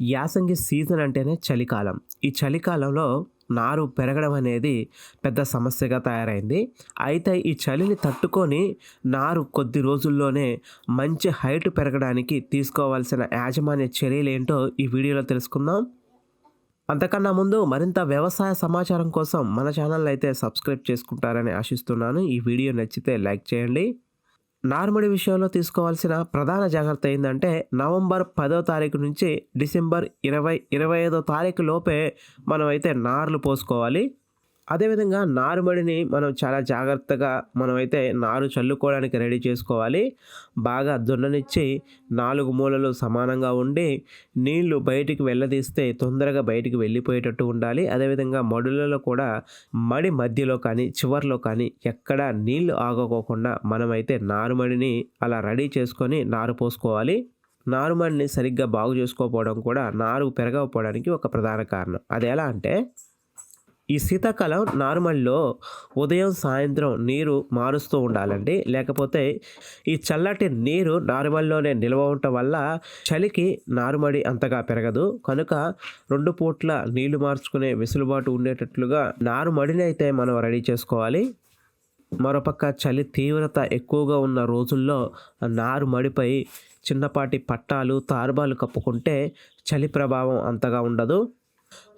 యాసంగి సీజన్ అంటేనే చలికాలం. ఈ చలికాలంలో నారు పెరగడం అనేది పెద్ద సమస్యగా తయారైంది. అయితే ఈ చలిని తట్టుకొని నారు కొద్ది రోజుల్లోనే మంచి హైట్ పెరగడానికి తీసుకోవాల్సిన యాజమాన్య చర్యలు ఏంటో ఈ వీడియోలో తెలుసుకుందాం. అంతకన్నా ముందు మరింత వ్యవసాయ సమాచారం కోసం మన ఛానల్ అయితే సబ్స్క్రైబ్ చేసుకుంటారని ఆశిస్తున్నాను. ఈ వీడియో నచ్చితే లైక్ చేయండి. నార్మడి విషయంలో తీసుకోవాల్సిన ప్రధాన జాగ్రత్త ఏంటంటే నవంబర్ పదో తారీఖు నుంచి డిసెంబర్ ఇరవై ఇరవై ఐదో తారీఖు లోపే మనం అయితే నార్లు పోసుకోవాలి. అదేవిధంగా నారుమడిని మనం చాలా జాగ్రత్తగా మనమైతే నారు చల్లుకోవడానికి రెడీ చేసుకోవాలి. బాగా దున్ననిచ్చి నాలుగు మూలలు సమానంగా ఉండి నీళ్ళు బయటికి వెళ్ళదీస్తే తొందరగా బయటికి వెళ్ళిపోయేటట్టు ఉండాలి. అదేవిధంగా మడులలో కూడా మడి మధ్యలో కానీ చివర్లో కానీ ఎక్కడ నీళ్ళు ఆగకోకుండా మనమైతే నారుమడిని అలా రెడీ చేసుకొని నారు పోసుకోవాలి. నారుమడిని సరిగ్గా బాగు చేసుకోకపోవడం కూడా నారు పెరగకపోవడానికి ఒక ప్రధాన కారణం. అది ఎలా అంటే ఈ శీతాకాలం నార్మల్లో ఉదయం సాయంత్రం నీరు మారుస్తూ ఉండాలండి. లేకపోతే ఈ చల్లటి నీరు నార్మల్లోనే నిల్వ ఉండటం వల్ల చలికి నారుమడి అంతగా పెరగదు. కనుక రెండు పూట్ల నీళ్ళు మార్చుకునే వెసులుబాటు ఉండేటట్లుగా నారుమడిని అయితే మనం రెడీ చేసుకోవాలి. మరోపక్క చలి తీవ్రత ఎక్కువగా ఉన్న రోజుల్లో నారు మడిపై చిన్నపాటి పట్టాలు తారుబాలు కప్పుకుంటే చలి ప్రభావం అంతగా ఉండదు.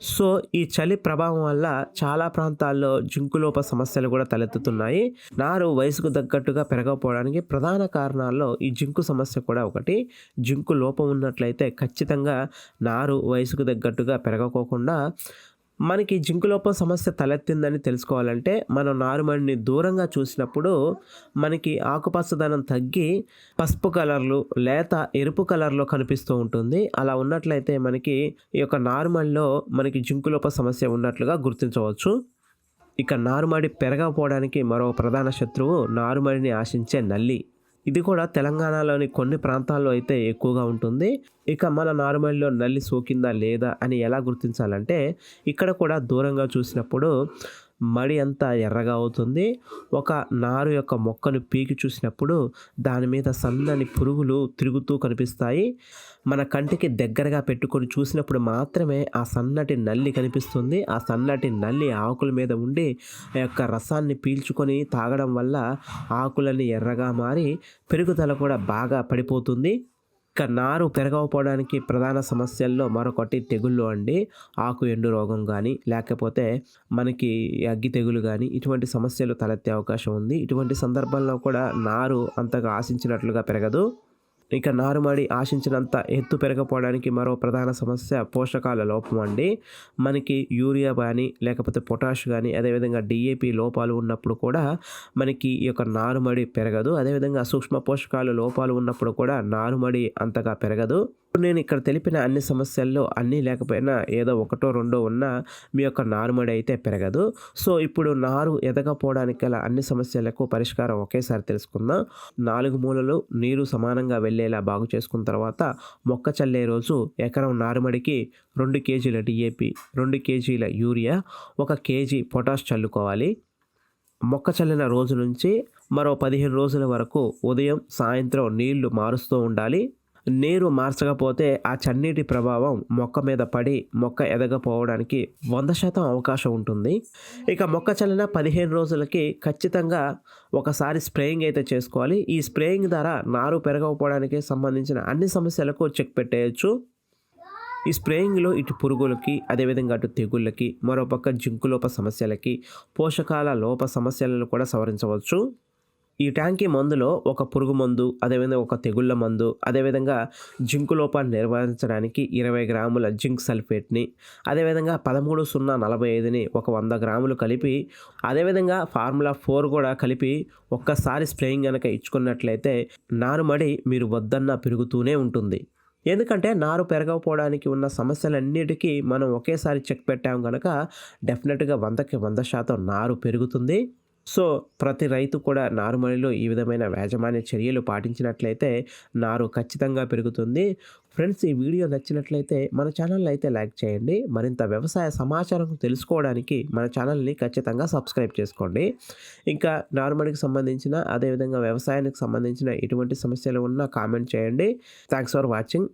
సో ఈ చలి ప్రభావం వల్ల చాలా ప్రాంతాల్లో జింకులోప సమస్యలు కూడా తలెత్తుతున్నాయి. నారు వయసుకు తగ్గట్టుగా పెరగకపోవడానికి ప్రధాన కారణాల్లో ఈ జింకు సమస్య కూడా ఒకటి. జింకు లోపం ఉన్నట్లయితే ఖచ్చితంగా నారు వయసుకు తగ్గట్టుగా పెరగకోకుండా మనకి జింకులోపం సమస్య తలెత్తిందని తెలుసుకోవాలంటే మనం నారుమడిని దూరంగా చూసినప్పుడు మనకి ఆకుపచ్చదనం తగ్గి పసుపు కలర్లు లేత ఎరుపు కలర్లో కనిపిస్తూ ఉంటుంది. అలా ఉన్నట్లయితే మనకి ఈ యొక్క నారుమడిలో మనకి జింకులోప సమస్య ఉన్నట్లుగా గుర్తించవచ్చు. ఇక నారుమడి పెరగకపోవడానికి మరో ప్రధాన శత్రువు నారుమడిని ఆశించే నల్లి. ఇది కూడా తెలంగాణలోని కొన్ని ప్రాంతాల్లో అయితే ఎక్కువగా ఉంటుంది. ఇక మన నార్మల్లో నల్లి సోకిందా లేదా అని ఎలా గుర్తించాలంటే ఇక్కడ కూడా దూరంగా చూసినప్పుడు మడి అంతా ఎర్రగా అవుతుంది. ఒక నారు యొక్క మొక్కను పీకి చూసినప్పుడు దాని మీద సన్నని పురుగులు తిరుగుతూ కనిపిస్తాయి. మన కంటికి దగ్గరగా పెట్టుకొని చూసినప్పుడు మాత్రమే ఆ సన్నటి నల్లి కనిపిస్తుంది. ఆ సన్నటి నల్లి ఆకుల మీద ఉండి ఆ యొక్క రసాన్ని పీల్చుకొని తాగడం వల్ల ఆకులన్నీ ఎర్రగా మారి పెరుగుదల కూడా బాగా పడిపోతుంది. ఇక నారు పెరగకపోవడానికి ప్రధాన సమస్యల్లో మరొకటి తెగుళ్ళు అండి. ఆకు ఎండు రోగం కానీ లేకపోతే మనకి అగ్గి తెగులు కానీ ఇటువంటి సమస్యలు తలెత్తే అవకాశం ఉంది. ఇటువంటి సందర్భంలో కూడా నారు అంతగా ఆశించినట్లుగా పెరగదు. ఇక నారుమడి ఆశించినంత ఎత్తు పెరగపోవడానికి మరో ప్రధాన సమస్య పోషకాల లోపం అండి. మనకి యూరియా కానీ లేకపోతే పొటాష్ కానీ అదేవిధంగా డిఏపి లోపాలు ఉన్నప్పుడు కూడా మనకి ఈ యొక్క నారుమడి పెరగదు. అదేవిధంగా సూక్ష్మ పోషకాలు లోపాలు ఉన్నప్పుడు కూడా నారుమడి అంతగా పెరగదు. నేను ఇక్కడ తెలిపిన అన్ని సమస్యల్లో అన్నీ లేకపోయినా ఏదో ఒకటో రెండో ఉన్నా మీ యొక్క నారుమడి అయితే పెరగదు. సో ఇప్పుడు నారు ఎదగపోవడానికి గల అన్ని సమస్యలకు పరిష్కారం ఒకేసారి తెలుసుకుందాం. నాలుగు మూలలు నీరు సమానంగా వెళ్ళేలా బాగు చేసుకున్న తర్వాత మొక్క చల్లే రోజు ఎకరం నారుమడికి రెండు కేజీల డిఏపి రెండు కేజీల యూరియా ఒక కేజీ పొటాష్ చల్లుకోవాలి. మొక్క చల్లిన రోజు నుంచి మరో పదిహేను రోజుల వరకు ఉదయం సాయంత్రం నీళ్ళు మారుస్తూ ఉండాలి. నీరు మార్చకపోతే ఆ చన్నీటి ప్రభావం మొక్క మీద పడి మొక్క ఎదగపోవడానికి వంద శాతం అవకాశం ఉంటుంది. ఇక మొక్క చల్లిన పదిహేను రోజులకి ఖచ్చితంగా ఒకసారి స్ప్రేయింగ్ అయితే చేసుకోవాలి. ఈ స్ప్రేయింగ్ ద్వారా నారు పెరగకపోవడానికి సంబంధించిన అన్ని సమస్యలకు చెక్ పెట్టేయచ్చు. ఈ స్ప్రేయింగ్లో ఇటు పురుగులకి అదేవిధంగా అటు తెగుళ్ళకి మరోపక్క జింకులోప సమస్యలకి పోషకాల లోప సమస్యలను కూడా సవరించవచ్చు. ఈ ట్యాంకీ మందులో ఒక పురుగు మందు అదేవిధంగా ఒక తెగుళ్ళ మందు అదేవిధంగా జింకు లోపాన్ని నిర్వహించడానికి ఇరవై గ్రాముల జింక్ సల్ఫేట్ని అదేవిధంగా పదమూడు సున్నా నలభై ఐదుని ఒక వంద గ్రాములు కలిపి అదేవిధంగా ఫార్ములా ఫోర్ కూడా కలిపి ఒక్కసారి స్ప్రేయింగ్ కనుక ఇచ్చుకున్నట్లయితే నారుమడి మీరు వద్దన్న పెరుగుతూనే ఉంటుంది. ఎందుకంటే నారు పెరగకపోవడానికి ఉన్న సమస్యలన్నిటికీ మనం ఒకేసారి చెక్ పెట్టాం కనుక డెఫినెట్గా వందకి వంద శాతం నారు పెరుగుతుంది. సో ప్రతి రైతు కూడా నారుమడిలో ఈ విధమైన యాజమాన్య చర్యలు పాటించినట్లయితే నారు ఖచ్చితంగా పెరుగుతుంది. ఫ్రెండ్స్ ఈ వీడియో నచ్చినట్లయితే మన ఛానల్ అయితే లైక్ చేయండి. మరింత వ్యవసాయ సమాచారం తెలుసుకోవడానికి మన ఛానల్ని ఖచ్చితంగా సబ్స్క్రైబ్ చేసుకోండి. ఇంకా నారుమడికి సంబంధించిన అదేవిధంగా వ్యవసాయానికి సంబంధించిన ఎటువంటి సమస్యలు ఉన్నా కామెంట్ చేయండి. Thanks for watching.